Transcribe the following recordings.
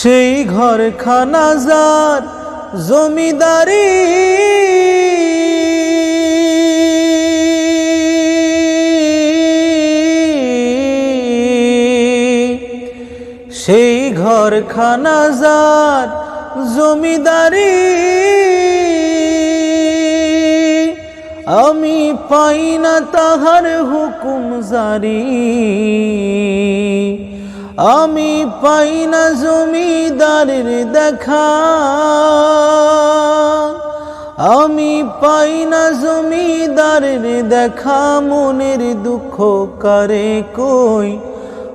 সেই ঘর খানা যার জমিদারি। সেই ঘর খানা যার জমিদারি। আমি পাই না তাহার হুকুম জারি। আমি পাই না জমিদারের দেখা। আমি পাই না জমিদারের দেখা, মনের দুঃখ করে কই?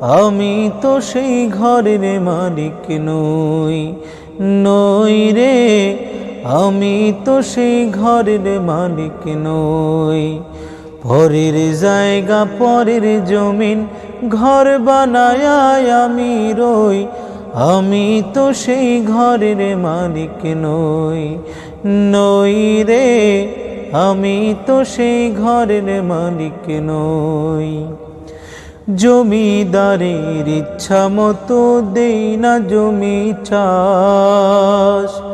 আমি তো সেই ঘরের মালিক নই নই রে। আমি তো সেই ঘরের মালিক নই। পরের জায়গা, পরের জমিন, ঘর বানায় আমি রই। আমি তো সেই ঘরের মালিক নই নই রে। আমি তো সেই ঘরের মালিক নই। জমিদারের ইচ্ছা মতো দেই না জমি চাষ।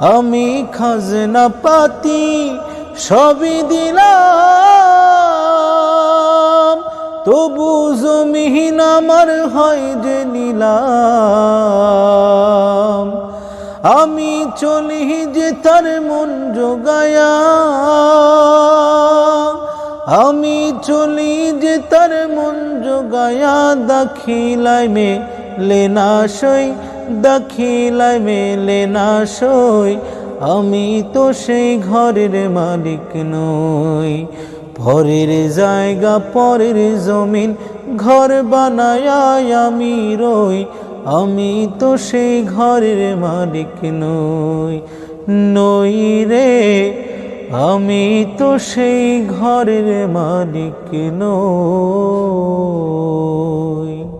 আমি খাজনা পাতি সবই দিলাম। তবু জমিহীন আমার হয় যে নিলাম। আমি চলি যে তার মন যোগায়া আমি চলি যে তার মন যোগায়া দাখিলাই মে লেনা সই দাখিলাই মেলে লেনা সই। আমি তো সেই ঘরের মালিক নই। পরের জায়গা, পরের জমিন, ঘর বানায় আমি রই। আমি তো সেই ঘরের মালিক নই। নই রে, আমি তো সেই ঘরের মালিক নই।